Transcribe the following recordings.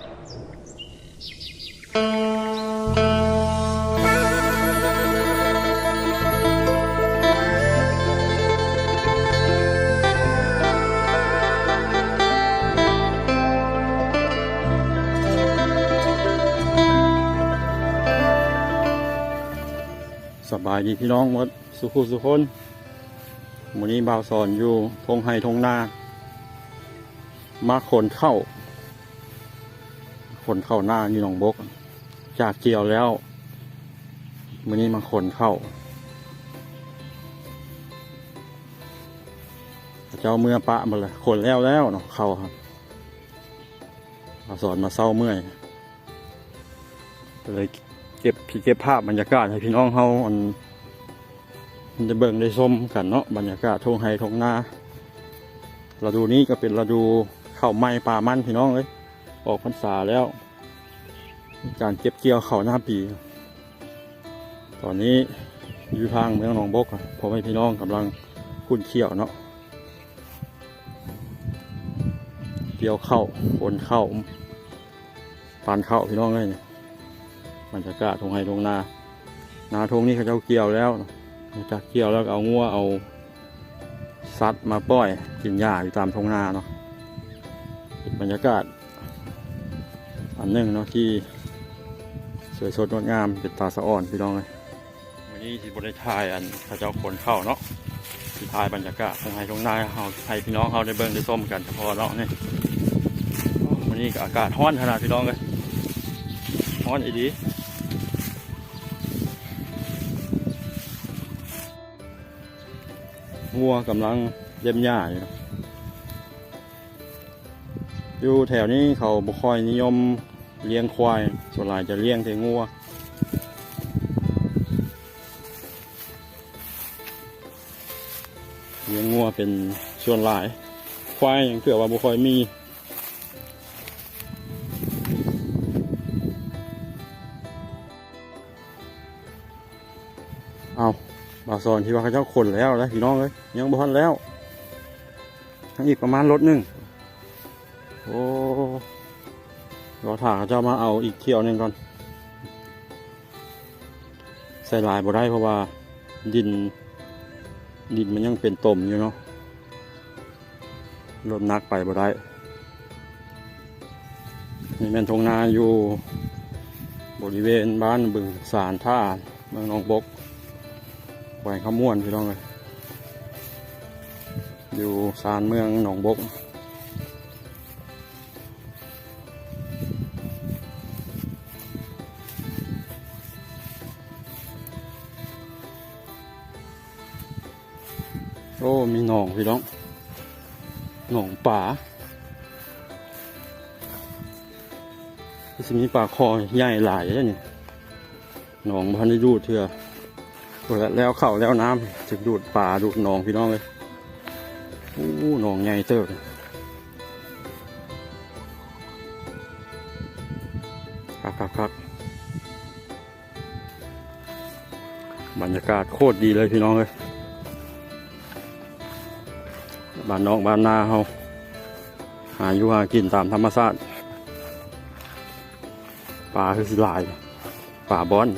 สบายดีพี่น้องหมดสุขุสุคนวันนี้บ่าวสอนอยู่ทงไฮทงนา มาขนเข้า ขนเข้าหน้านี่หนองบก จากเกี่ยวแล้ววันนี้มาขนเข้า เจ้าเมื่อปะมาเลยขนแล้วแล้วเนาะเข้าครับบ่าสอนมาเศร้าเมื่อยเลยเก็บเก็บภาพบรรยากาศให้พี่น้องเขาอันมันจะเบิ่งได้ส้มกันเนาะบรรยากาศทงไฮทงนาฤดูนี้ก็เป็นฤดูข้าวไม้ป่ามันพี่น้องเลย ออกพรรษาแล้วมีการเก็บเกี่ยวข้าวหน้าปี ตอนนี้อยู่ทางเมืองหนองบกอะพ่อแม่พี่น้องกำลังคุ้นเขี่ยวเนาะเกี่ยวเข้าวขนข้าปานเข้าพี่น้องเลยเนี่ยบรรยากาศทงไฮทงนา นาทงนี่เขาเจ้าเกี่ยวแล้วจากเกี่ยวแล้วเอางัวเอาสัตว์มาปล่อยกินหญ้าอยู่ตามทงนาเนาะบรรยากาศ อันหนึ่งเนาะที่สวยสดงดงามเป็นตาสะอ่อนพี่น้องเลยวันนี้ที่บริทายอันเขาเจ้าขนเข้าเนาะที่ทายบรรยากาศทงไฮทงนายเขาให้พี่น้องเขาได้เบิ่งได้ส้มกันเฉพาะเนาะนี่วันนี้ก็อากาศร้อนขนาดพี่น้องเลยฮ้อนอีดีวัวกำลังเย็บหญ้าอยู่อยู่แถวนี้เขาบุคอยนิยม เลี้ยงควาย ส่วนใหญ่จะเลี้ยงแต่งัวเลี้ยงงัวเป็นส่วนหลาย ควายยังเกือว่าบุคอยมีเอาบาซอนที่ว่าเขาเจ้าคนแล้วแล้วพี่น้องเลยยังบ่ทันแล้วทั้งอีกประมาณรถหนึ่งโอ้ รอถาเขาเจ้ามาเอาอีกเที่ยวหนึ่งก่อน ใส่ลายบ่ได้เพราะว่าดิน ดินมันยังเป็นตมอยู่เนาะรถนักไปบ่ได้นี่แม่นทงนาอยู่บริเวณบ้านบึงสารท่าเมืองหนองบกแหวงขมวนพี่น้องเลยอยู่ซานเมืองหนองบก โอ้ มีหนองพี่น้อง หนองป่าที่มีป่าคอใหญ่หลายเลยนี่หนองพันธุ์ดูดเถื่อแล้วเข่าแล้วน้ำถึงดูดป่าดูดหนองพี่น้องเลยโอ้หนองใหญ่เติบครับครับครับบรรยากาศโคตรดีเลยพี่น้องเลย บ้านนอกบ้านนาเขาหาอยู่หากินตามธรรมชาติป่าคือสิลายป่าบอน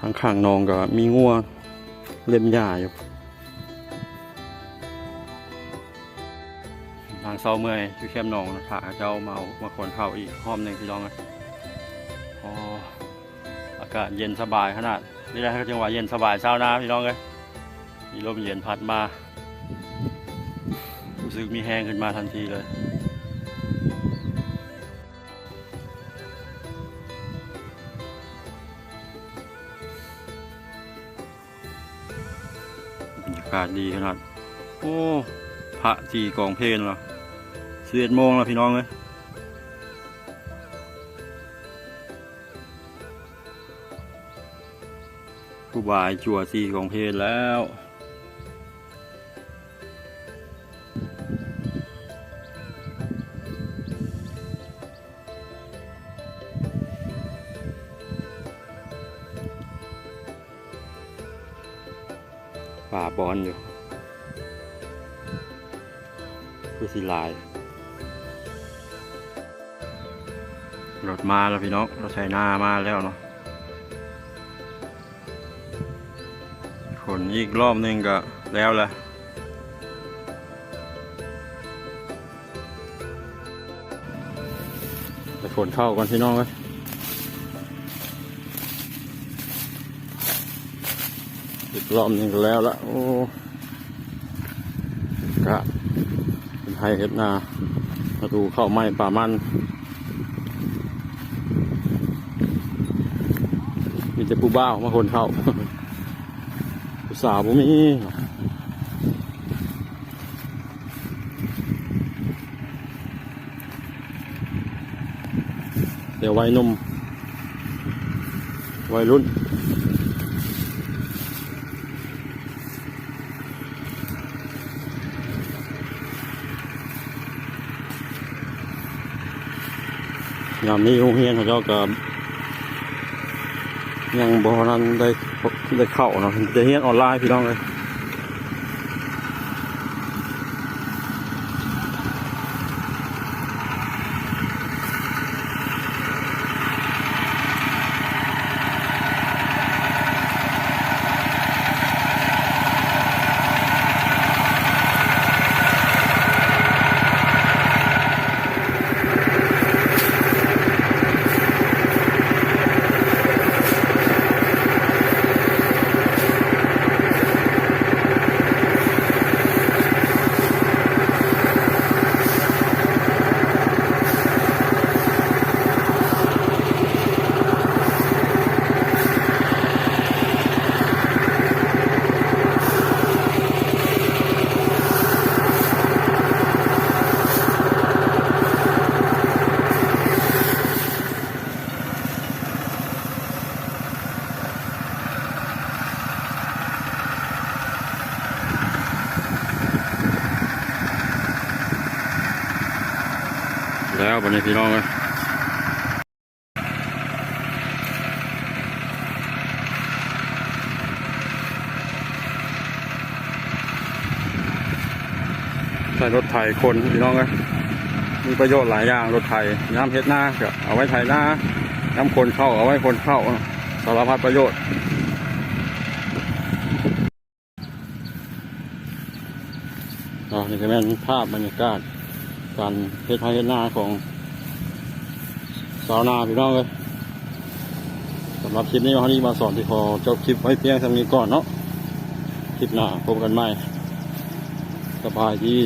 ทางข้างนองก็มีงัวเล่มหญ้าอยู่ ทางเซาเมื่อยอยู่เข้มหนองนะถาเจ้ามาเอามาขนเข้าอีกห้อมหนึ่งพี่น้องนะอ๋ออากาศเย็นสบายขนาดนี่แหละจังหวะเย็นสบายเช้านาพี่น้องเลยมีลมเย็นพัดมารู้สึกมีแห้งขึ้นมาทันทีเลยบรรยากาศดีขนาด โอ้ พระจีกองเพลนเหรอ สิบเอ็ดโมงแล้วพี่น้องเลยผู้บายจั่วสีกองเพลแล้ว ป่าบอนอยู่คือสีลาย รถมาแล้วพี่น้องรถใช้หน้ามาแล้วเนาะขนอีกรอบหนึงก็แล้วละไปขนเข้าก่อนพี่น้องเลยอีกรอบหนึงก็แล้วละโอ้กะเป็นไทยเฮ็ดนามาดูเข้าไม้ป่ามัน มีแต่ผู้บ้าวมาคนเข้าผู้สาวบ่มีเดี๋ยววัยนุ่มวัยรุ่นยามนี้โรงเรียนเขาเจ้าก็ ยังบอนั้นได้ได้เข้าเนาะจะเฮียนออนไลน์พี่น้องเลย แล้วบันนี้พี่น้องเลยใช้รถไถคนพี่น้องเลยมีประโยชน์หลายอย่างรถไถน้ำเฮ็ดหน้าเอาไว้ไถหน้าน้ำคนเข้าเอาไว้คนเข้าสารพัดประโยชน์อ๋อนี่ก็เป็นภาพบรรยากาศ การเฮ็ดไร่เฮ็ดนาของสาวนาพี่น้องเลยสำหรับคลิปนี้วันนี้มาสอนที่พอจบคลิปไว้เพียงเท่านี้ก่อนเนาะคลิปหน้าพบกันใหม่สบายดี